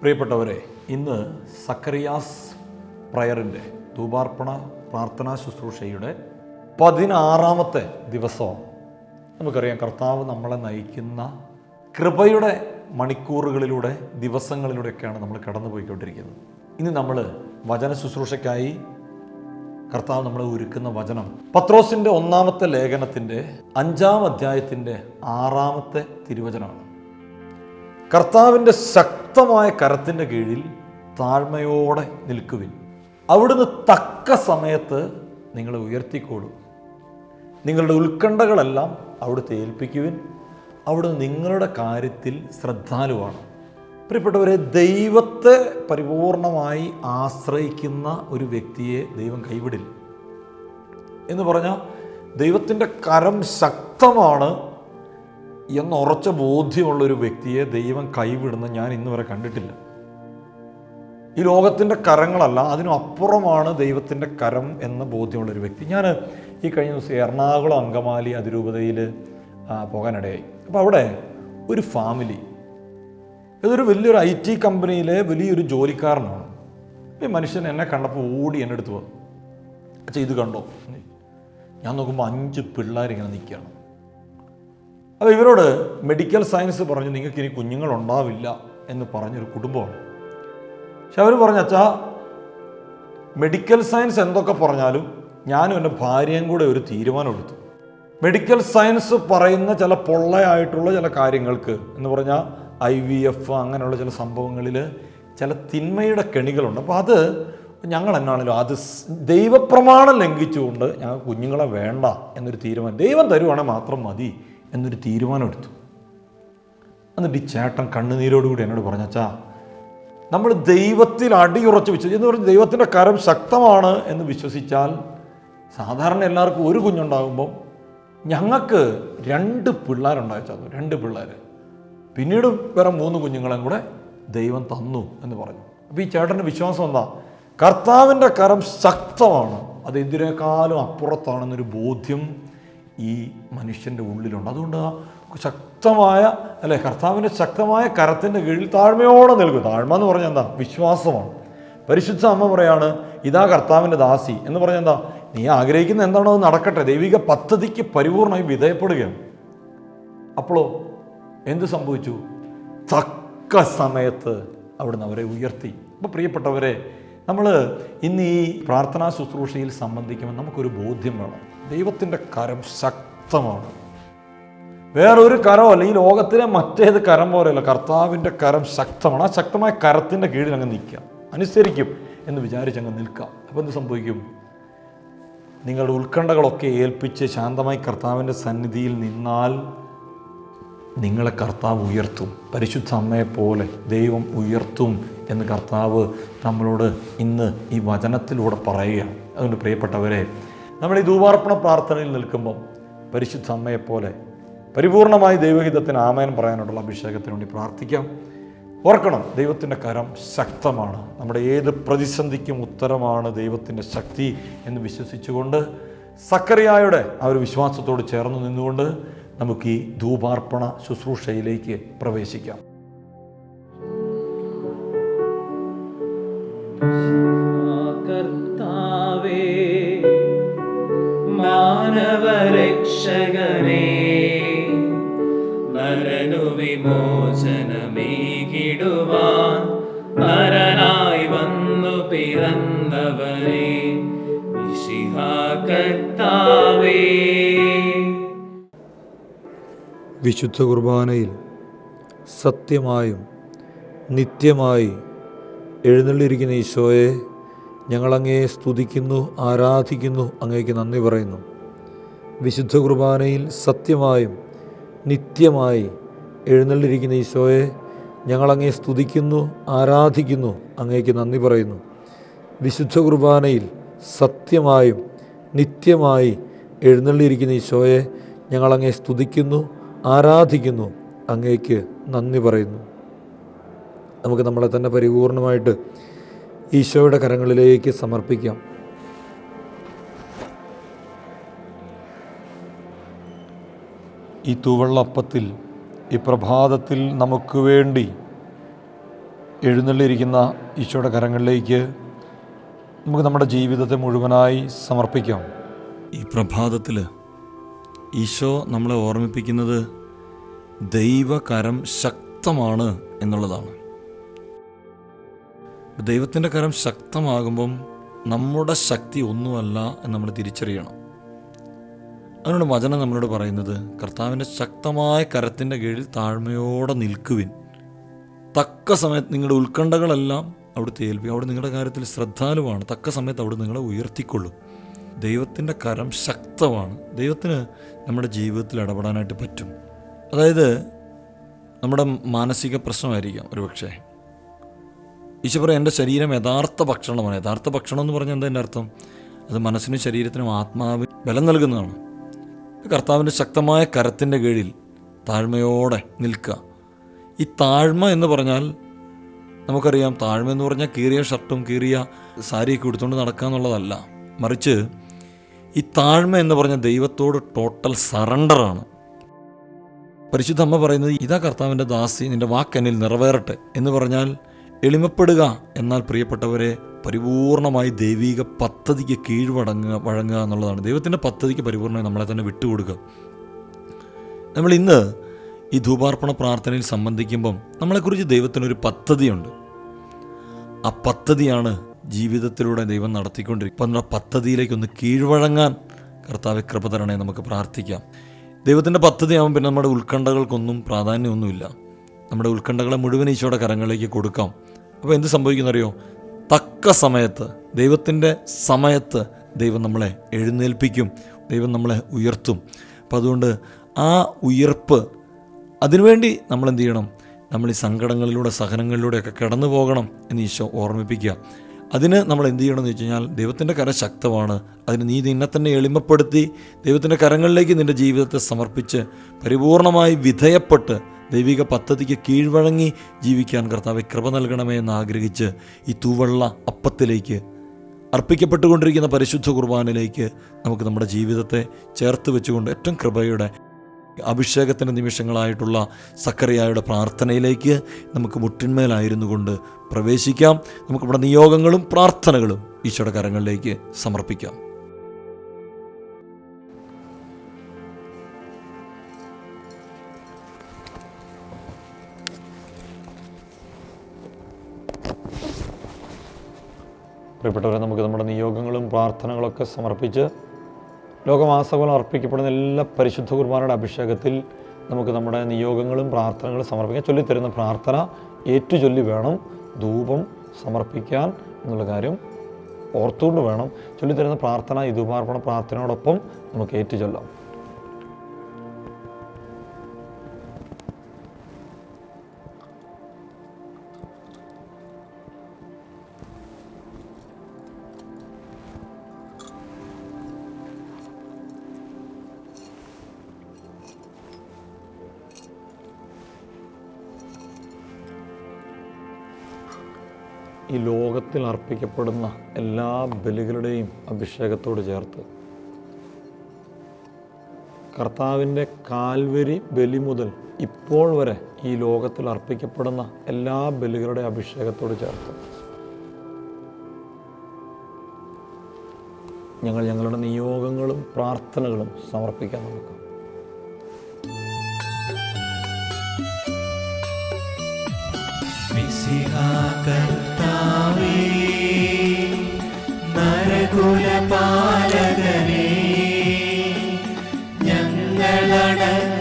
പ്രിയപ്പെട്ടവരെ ഇന്ന് സക്കറിയാസ് പ്രയറിന്റെ ധൂപാർപ്പണ പ്രാർത്ഥനാ ശുശ്രൂഷയുടെ പതിനാറാമത്തെ ദിവസമാണ്. നമുക്കറിയാം കർത്താവ് നമ്മളെ നയിക്കുന്ന കൃപയുടെ മണിക്കൂറുകളിലൂടെ ദിവസങ്ങളിലൂടെയൊക്കെയാണ് നമ്മൾ കടന്നു പോയിക്കൊണ്ടിരിക്കുന്നത് ഇനി നമ്മൾ വചന ശുശ്രൂഷയ്ക്കായി കർത്താവ് നമ്മളെ ഒരുക്കുന്ന വചനം. പത്രോസിന്റെ ഒന്നാമത്തെ ലേഖനത്തിന്റെ അഞ്ചാം അധ്യായത്തിന്റെ ആറാമത്തെ തിരുവചനമാണ്. കർത്താവിന്റെ ശക്തമായ കരത്തിന്റെ കീഴിൽ താഴ്മയോടെ നിൽക്കുവിൻ. അവിടുന്ന് തക്ക സമയത്ത് നിങ്ങളെ ഉയർത്തിക്കോളും. നിങ്ങളുടെ ഉത്കണ്ഠകളെല്ലാം അവിടുത്തെ ഏൽപ്പിക്കുവിൻ. അവിടുന്ന് നിങ്ങളുടെ കാര്യത്തിൽ ശ്രദ്ധാലുവാണ്. പ്രിയപ്പെട്ടവരെ ദൈവത്തെ പരിപൂർണമായി ആശ്രയിക്കുന്ന ഒരു വ്യക്തിയെ ദൈവം കൈവിടില്ല. എന്ന് പറഞ്ഞാൽ ദൈവത്തിന്റെ കരം ശക്തമാണ് എന്ന ഉറച്ച ബോധ്യമുള്ള ഒരു വ്യക്തിയെ ദൈവം കൈവിടുന്ന ഞാൻ ഇന്ന് വരെ കണ്ടിട്ടില്ല. ഈ ലോകത്തിന്റെ കരങ്ങളല്ല അതിനപ്പുറമാണ് ദൈവത്തിന്റെ കരം എന്ന ബോധ്യമുള്ളൊരു വ്യക്തി. ഞാൻ ഈ കഴിഞ്ഞ ദിവസം എറണാകുളം അങ്കമാലി അതിരൂപതയിൽ പോകാനിടയായി. അപ്പോൾ അവിടെ ഒരു ഫാമിലി ഇതൊരു വലിയൊരു ഐ ടി കമ്പനിയിലെ വലിയൊരു ജോലിക്കാരനാണ്. ഈ മനുഷ്യൻ എന്നെ കണ്ടപ്പോൾ ഓടി എന്റെ അടുത്ത് വന്നു. അച്ഛാ ഇത് കണ്ടോ? ഞാൻ നോക്കുമ്പോൾ അഞ്ച് പിള്ളേരിങ്ങനെ നിൽക്കുകയാണ്. അപ്പോൾ ഇവരോട് മെഡിക്കൽ സയൻസ് പറഞ്ഞു നിങ്ങൾക്ക് ഇനി കുഞ്ഞുങ്ങൾ ഉണ്ടാവില്ല എന്ന് പറഞ്ഞൊരു കുടുംബമാണ് പക്ഷെ അവർ പറഞ്ഞ അച്ഛാ മെഡിക്കൽ സയൻസ് എന്തൊക്കെ പറഞ്ഞാലും ഞാനും എന്റെ ഭാര്യയും കൂടെ ഒരു തീരുമാനം എടുത്തു മെഡിക്കൽ സയൻസ് പറയുന്ന ചില പൊള്ളയായിട്ടുള്ള ചില കാര്യങ്ങൾക്ക് എന്ന് പറഞ്ഞാൽ ഐ വി എഫ് അങ്ങനെയുള്ള ചില സംഭവങ്ങളിൽ ചില തിന്മയുടെ കെണികളുണ്ട്. അപ്പോൾ അത് ഞങ്ങൾ എന്നാണല്ലോ അത് ദൈവപ്രമാണം ലംഘിച്ചുകൊണ്ട് ഞങ്ങൾ കുഞ്ഞുങ്ങളെ വേണ്ട എന്നൊരു തീരുമാനം ദൈവം തരുവാണെങ്കിൽ മാത്രം മതി. എന്നൊരു തീരുമാനമെടുത്തു എന്നിട്ട് ഈ ചേട്ടൻ കണ്ണുനീരോടുകൂടി എന്നോട് പറഞ്ഞച്ചാ നമ്മൾ ദൈവത്തിൽ അടിയുറച്ച് വിശ്വസിച്ച് എന്ന് പറഞ്ഞ് ദൈവത്തിന്റെ കരം ശക്തമാണ് എന്ന് വിശ്വസിച്ചാൽ സാധാരണ എല്ലാവർക്കും ഒരു കുഞ്ഞുണ്ടാകുമ്പം ഞങ്ങൾക്ക് രണ്ട് പിള്ളേരുണ്ടായിച്ചു രണ്ട് പിള്ളേർ. പിന്നീട് വേറെ മൂന്ന് കുഞ്ഞുങ്ങളെയും കൂടെ ദൈവം തന്നു എന്ന് പറഞ്ഞു. അപ്പോൾ ഈ ചേട്ടന്റെ വിശ്വാസം എന്താ? കർത്താവിന്റെ കരം ശക്തമാണ് അത് എന്തിനേക്കാളും അപ്പുറത്താണെന്നൊരു ബോധ്യം ഈ മനുഷ്യന്റെ ഉള്ളിലുണ്ട്. അതുകൊണ്ട് ആ ശക്തമായ അല്ലെ കർത്താവിന്റെ ശക്തമായ കരത്തിന്റെ കീഴിൽ താഴ്മയോടെ നിൽക്കും. താഴ്മ എന്ന് പറഞ്ഞാൽ എന്താ? വിശ്വാസമാണ്. പരിശുദ്ധ അമ്മ പറയാണ് ഇതാ കർത്താവിന്റെ ദാസി. എന്ന് പറഞ്ഞാൽ എന്താ? നീ ആഗ്രഹിക്കുന്ന എന്താണോ അത് നടക്കട്ടെ. ദൈവിക പദ്ധതിക്ക് പരിപൂർണമായി വിധേയപ്പെടുകയാണ്. അപ്പോഴോ എന്ത് സംഭവിച്ചു? തക്ക സമയത്ത് അവിടുന്ന് അവരെ ഉയർത്തി. അപ്പോൾ പ്രിയപ്പെട്ടവരെ നമ്മൾ ഇന്ന് ഈ പ്രാർത്ഥനാ ശുശ്രൂഷയിൽ സംബന്ധിക്കുമ്പോൾ നമുക്കൊരു ബോധ്യം വേണം. ദൈവത്തിന്റെ കരം ശക്തമാണ്. വേറൊരു കരമല്ല ഈ ലോകത്തിലെ മറ്റേത് കരം പോലെയല്ല കർത്താവിന്റെ കരം ശക്തമാണ്. ആ ശക്തമായ കരത്തിന്റെ കീഴിൽ അങ്ങ് നിൽക്കുക. അനുസരിക്കും എന്ന് വിചാരിച്ച് അങ്ങ് നിൽക്കാം അപ്പോൾ എന്ത് സംഭവിക്കും? നിങ്ങളുടെ ഉത്കണ്ഠകളൊക്കെ ഏൽപ്പിച്ച് ശാന്തമായി കർത്താവിന്റെ സന്നിധിയിൽ നിന്നാൽ നിങ്ങളെ കർത്താവ് ഉയർത്തും. പരിശുദ്ധ അമ്മയെപ്പോലെ ദൈവം ഉയർത്തും എന്ന് കർത്താവ് നമ്മളോട് ഇന്ന് ഈ വചനത്തിലൂടെ പറയുകയാണ്. അതുകൊണ്ട് പ്രിയപ്പെട്ടവരെ നമ്മൾ ഈ ധൂപാർപ്പണ പ്രാർത്ഥനയിൽ നിൽക്കുമ്പം പരിശുദ്ധ അമ്മയെപ്പോലെ പരിപൂർണമായി ദൈവഹിതത്തിന് ആമയൻ പറയാനുള്ള അഭിഷേകത്തിന് വേണ്ടി പ്രാർത്ഥിക്കാം. ഓർക്കണം ദൈവത്തിന്റെ കരം ശക്തമാണ്. നമ്മുടെ ഏത് പ്രതിസന്ധിക്കും ഉത്തരമാണ് ദൈവത്തിന്റെ ശക്തി എന്ന് വിശ്വസിച്ചുകൊണ്ട് സക്കറിയായുടെ ആ ഒരു വിശ്വാസത്തോട് ചേർന്ന് നിന്നുകൊണ്ട് നമുക്ക് ഈ ധൂപാർപ്പണ ശുശ്രൂഷയിലേക്ക് പ്രവേശിക്കാം. മാനവരക്ഷകനേ മരണു വിമോചനമേകിടുവാൻ മരനായി വന്നു പിറന്നവരെ കർത്താവേ വിശുദ്ധ കുർബാനയിൽ സത്യമായും നിത്യമായി എഴുന്നള്ളിയിരിക്കുന്ന ഈശോയെ ഞങ്ങളങ്ങയെ സ്തുതിക്കുന്നു ആരാധിക്കുന്നു അങ്ങേക്ക് നന്ദി പറയുന്നു. വിശുദ്ധ കുർബാനയിൽ സത്യമായും നിത്യമായി എഴുന്നള്ളിരിക്കുന്ന ഈശോയെ ഞങ്ങളങ്ങേ സ്തുതിക്കുന്നു ആരാധിക്കുന്നു അങ്ങേക്ക് നന്ദി പറയുന്നു. വിശുദ്ധ കുർബാനയിൽ സത്യമായും നിത്യമായി എഴുന്നള്ളിയിരിക്കുന്ന ഈശോയെ ഞങ്ങളങ്ങേ സ്തുതിക്കുന്നു ആരാധിക്കുന്നു അങ്ങേക്ക് നന്ദി പറയുന്നു. നമുക്ക് നമ്മളെ തന്നെ പരിപൂർണമായിട്ട് ഈശോയുടെ കരങ്ങളിലേക്ക് സമർപ്പിക്കാം. ഈ തൂവള്ളപ്പത്തിൽ ഈ പ്രഭാതത്തിൽ നമുക്ക് വേണ്ടി എഴുന്നള്ളിയിരിക്കുന്ന ഈശോയുടെ കരങ്ങളിലേക്ക് നമുക്ക് നമ്മുടെ ജീവിതത്തെ മുഴുവനായി സമർപ്പിക്കാം. ഈ പ്രഭാതത്തിൽ ഈശോ നമ്മളെ ഓർമ്മിപ്പിക്കുന്നത് ദൈവകരം ശക്തമാണ് എന്നുള്ളതാണ്. ദൈവത്തിന്റെ കരം ശക്തമാകുമ്പം നമ്മുടെ ശക്തി ഒന്നുമല്ല എന്ന് നമ്മൾ തിരിച്ചറിയണം. അതിനോട് വചനം നമ്മളോട് പറയുന്നത് കർത്താവിന്റെ ശക്തമായ കരത്തിന്റെ കീഴിൽ താഴ്മയോടെ നിൽക്കുവിൻ. തക്ക സമയത്ത് നിങ്ങളുടെ ഉത്കണ്ഠകളെല്ലാം അവിടുത്തെ ഏൽപ്പിക്കും. അവിടെ നിങ്ങളുടെ കാര്യത്തിൽ ശ്രദ്ധാലുവാണ്. തക്ക സമയത്ത് അവിടെ നിങ്ങളെ ഉയർത്തിക്കൊള്ളും. ദൈവത്തിന്റെ കരം ശക്തമാണ്. ദൈവത്തിന് നമ്മുടെ ജീവിതത്തിൽ ഇടപെടാനായിട്ട് പറ്റും. അതായത് നമ്മുടെ മാനസിക പ്രശ്നമായിരിക്കാം ഒരുപക്ഷെ. ഈശോ പറയും എന്റെ ശരീരം യഥാർത്ഥ ഭക്ഷണമാണ്. യഥാർത്ഥ ഭക്ഷണം എന്ന് പറഞ്ഞാൽ എന്താ എന്റെ അർത്ഥം? അത് മനസ്സിനും ശരീരത്തിനും ആത്മാവിന് ബലം നൽകുന്നതാണ്. കർത്താവിന്റെ ശക്തമായ കരത്തിന്റെ കീഴിൽ താഴ്മയോടെ നിൽക്കുക. ഈ താഴ്മ എന്ന് പറഞ്ഞാൽ നമുക്കറിയാം താഴ്മ എന്ന് പറഞ്ഞാൽ കീറിയ ഷർട്ടും കീറിയ സാരിയൊക്കെ എടുത്തുകൊണ്ട് നടക്കുക എന്നുള്ളതല്ല. മറിച്ച് ഈ താഴ്മ എന്ന് പറഞ്ഞാൽ ദൈവത്തോട് ടോട്ടൽ സറണ്ടറാണ് പരിശുദ്ധ അമ്മ പറയുന്നത് ഇതാ കർത്താവിന്റെ ദാസി നിന്റെ വാക്കെന്നിൽ നിറവേറട്ടെ എന്ന് പറഞ്ഞാൽ എളിമപ്പെടുക എന്നാൽ പ്രിയപ്പെട്ടവരെ പരിപൂർണമായി ദൈവിക പദ്ധതിക്ക് കീഴ്വടങ്ങുക വഴങ്ങുക എന്നുള്ളതാണ്. ദൈവത്തിന്റെ പദ്ധതിക്ക് പരിപൂർണമായി നമ്മളെ തന്നെ വിട്ടുകൊടുക്കുക. നമ്മൾ ഇന്ന് ഈ ധൂപാർപ്പണ പ്രാർത്ഥനയിൽ സംബന്ധിക്കുമ്പം നമ്മളെക്കുറിച്ച് ദൈവത്തിനൊരു പദ്ധതിയുണ്ട്. ആ പദ്ധതിയാണ് ജീവിതത്തിലൂടെ ദൈവം നമ്മുടെ പദ്ധതിയിലേക്കൊന്ന് കീഴ്വഴങ്ങാൻ കർത്താവ് കൃപ തരണേ നമുക്ക് പ്രാർത്ഥിക്കാം. ദൈവത്തിന്റെ പദ്ധതിയാകുമ്പോൾ പിന്നെ നമ്മുടെ ഉത്കണ്ഠകൾക്കൊന്നും പ്രാധാന്യമൊന്നുമില്ല. നമ്മുടെ ഉത്കണ്ഠകളെ മുഴുവൻ ഈശോയുടെ കരങ്ങളിലേക്ക് കൊടുക്കാം. അപ്പോൾ എന്ത് സംഭവിക്കുന്നറിയോ? തക്ക സമയത്ത് ദൈവത്തിന്റെ സമയത്ത് ദൈവം നമ്മളെ എഴുന്നേൽപ്പിക്കും ദൈവം നമ്മളെ ഉയർത്തും. അപ്പോൾ അതുകൊണ്ട് ആ ഉയർപ്പ് അതിനുവേണ്ടി നമ്മൾ എന്ത് ചെയ്യണം നമ്മൾ ഈ സങ്കടങ്ങളിലൂടെ സഹനങ്ങളിലൂടെയൊക്കെ കടന്നു പോകണം എന്ന് ഈശോ ഓർമ്മിപ്പിക്കുക. അതിന് നമ്മൾ എന്ത് ചെയ്യണമെന്ന് വെച്ച് കഴിഞ്ഞാൽ ദൈവത്തിന്റെ കര ശക്തമാണ്. അതിന് നീ നിന്നെ തന്നെ എളിമപ്പെടുത്തി ദൈവത്തിന്റെ കരങ്ങളിലേക്ക് നിന്റെ ജീവിതത്തെ സമർപ്പിച്ച് പരിപൂർണമായി വിധേയപ്പെട്ട് ദൈവിക പദ്ധതിക്ക് കീഴ്വഴങ്ങി ജീവിക്കാൻ കർത്താവ് കൃപ നൽകണമേ എന്ന് ആഗ്രഹിച്ച് ഈ തൂവള്ള അപ്പത്തിലേക്ക് അർപ്പിക്കപ്പെട്ടുകൊണ്ടിരിക്കുന്ന പരിശുദ്ധ കുർബാനയിലേക്ക് നമുക്ക് നമ്മുടെ ജീവിതത്തെ ചേർത്ത് വെച്ചുകൊണ്ട് ഏറ്റവും കൃപയുടെ അഭിഷേകത്തിന്റെ നിമിഷങ്ങളായിട്ടുള്ള സക്കറിയായുടെ പ്രാർത്ഥനയിലേക്ക് നമുക്ക് മുട്ടിന്മേലായിരുന്നു കൊണ്ട് പ്രവേശിക്കാം. നമുക്ക് നമ്മുടെ നിയോഗങ്ങളും പ്രാർത്ഥനകളും ഈശോയുടെ കരങ്ങളിലേക്ക് സമർപ്പിക്കാം. പ്രിയപ്പെട്ടവരെ നമുക്ക് നമ്മുടെ നിയോഗങ്ങളും പ്രാർത്ഥനകളൊക്കെ സമർപ്പിച്ച് ലോകമാസകോലം അർപ്പിക്കപ്പെടുന്ന എല്ലാ പരിശുദ്ധ കുർബാനയുടെ അഭിഷേകത്തിൽ നമുക്ക് നമ്മുടെ നിയോഗങ്ങളും പ്രാർത്ഥനകളും സമർപ്പിക്കാൻ ചൊല്ലിത്തരുന്ന പ്രാർത്ഥന ഏറ്റുചൊല്ലി വേണം. ധൂപം സമർപ്പിക്കാൻ എന്നുള്ള കാര്യം ഓർത്തുകൊണ്ട് വേണം. ചൊല്ലിത്തരുന്ന പ്രാർത്ഥന ഈ ധൂപാർപ്പണ പ്രാർത്ഥനയോടൊപ്പം നമുക്ക് ഏറ്റുചൊല്ലാം. ഈ ലോകത്തിൽ അർപ്പിക്കപ്പെടുന്ന എല്ലാ ബലികളുടെയും അഭിഷേകത്തോട് ചേർത്ത് കർത്താവിന്റെ കാൽവരി ബലി മുതൽ ഇപ്പോൾ വരെ ഈ ലോകത്തിൽ അർപ്പിക്കപ്പെടുന്ന എല്ലാ ബലികളുടെ അഭിഷേകത്തോട് ചേർത്ത് ഞങ്ങൾ ഞങ്ങളുടെ നിയോഗങ്ങളും പ്രാർത്ഥനകളും സമർപ്പിക്കാൻ നമുക്ക്.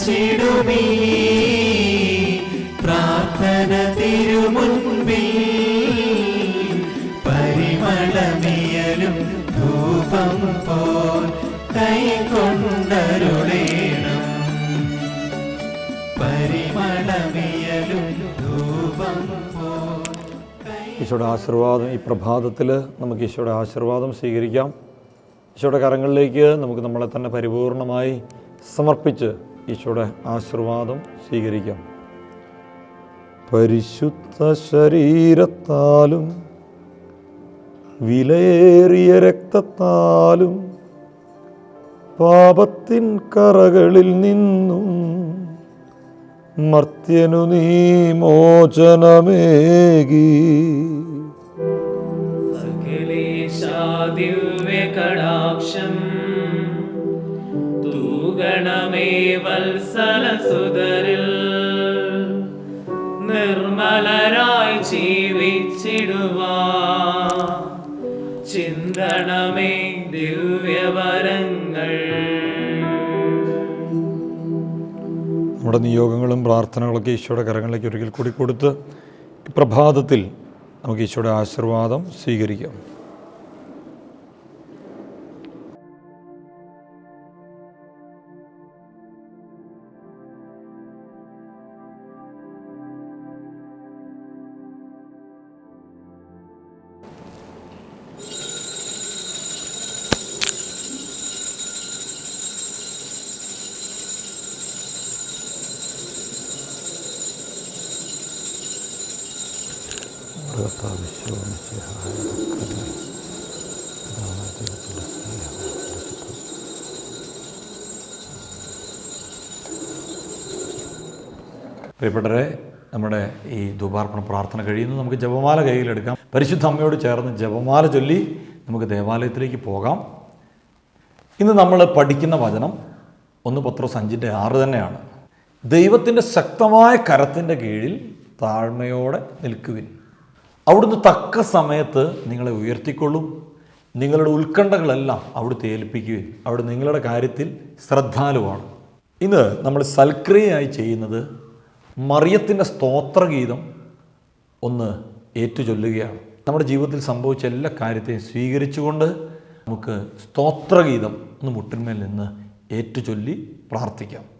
ഞങ്ങളടച്ചിടുമീ പ്രാർത്ഥന തിരുമുൻപിൽ പരിമളമിയലും ധൂപം പോൽ കൈകൊണ്ടരുളേണം. പരിമളമിയലും ധൂപം ഈശോയുടെ ആശീർവാദം ഈ പ്രഭാതത്തിൽ നമുക്ക് ഈശോയുടെ ആശീർവാദം സ്വീകരിക്കാം. ഈശോയുടെ കരങ്ങളിലേക്ക് നമുക്ക് നമ്മളെ തന്നെ പരിപൂർണമായി സമർപ്പിച്ച് ഈശോയുടെ ആശീർവാദം സ്വീകരിക്കാം. പരിശുദ്ധ ശരീരത്താലും വിലയേറിയ രക്തത്താലും പാപത്തിൻ കറകളിൽ നിന്നും മർത്യനു നീ മോചനമേകി. ദിവ്യകടാക്ഷം തൂഗണമേ വത്സലസുതരിൽ നിർമ്മലരായി ജീവിച്ചിടുവാ. ചിന്തണമേ ദിവ്യവരങ്ങൾ. നമ്മുടെ നിയോഗങ്ങളും പ്രാർത്ഥനകളൊക്കെ ഈശോയുടെ കരങ്ങളിലേക്ക് ഒരിക്കൽ കൂടി കൊടുത്ത് പ്രഭാതത്തിൽ നമുക്ക് ഈശോയുടെ ആശീർവാദം സ്വീകരിക്കാം. പ്രിയപ്പെട്ടവരെ നമ്മുടെ ഈ ധൂപാർപ്പണ പ്രാർത്ഥന കഴിയുന്നു നമുക്ക് ജപമാല കയ്യിലെടുക്കാം. പരിശുദ്ധ അമ്മയോട് ചേർന്ന് ജപമാല ചൊല്ലി നമുക്ക് ദേവാലയത്തിലേക്ക് പോകാം. ഇന്ന് നമ്മൾ പഠിക്കുന്ന വചനം ഒന്ന് പത്രോസ് അഞ്ചിന്റെ ആറ് തന്നെയാണ്. ദൈവത്തിന്റെ ശക്തമായ കരത്തിന്റെ കീഴിൽ താഴ്മയോടെ നിൽക്കുവിൻ. അവിടുന്ന് തക്ക സമയത്ത് നിങ്ങളെ ഉയർത്തിക്കൊള്ളും. നിങ്ങളുടെ ഉത്കണ്ഠകളെല്ലാം അവിടുത്തെ ഏൽപ്പിക്കുകയും അവിടെ നിങ്ങളുടെ കാര്യത്തിൽ ശ്രദ്ധാലുവാണ്. ഇന്ന് നമ്മൾ സൽക്രിയയായി ചെയ്യുന്നത് മറിയത്തിന്റെ സ്തോത്രഗീതം ഒന്ന് ഏറ്റുചൊല്ലുകയാണ്. നമ്മുടെ ജീവിതത്തിൽ സംഭവിച്ച എല്ലാ കാര്യത്തെയും സ്വീകരിച്ചുകൊണ്ട് നമുക്ക് സ്തോത്രഗീതം ഒന്ന് മുട്ടിന്മേൽ നിന്ന് ഏറ്റുചൊല്ലി പ്രാർത്ഥിക്കാം.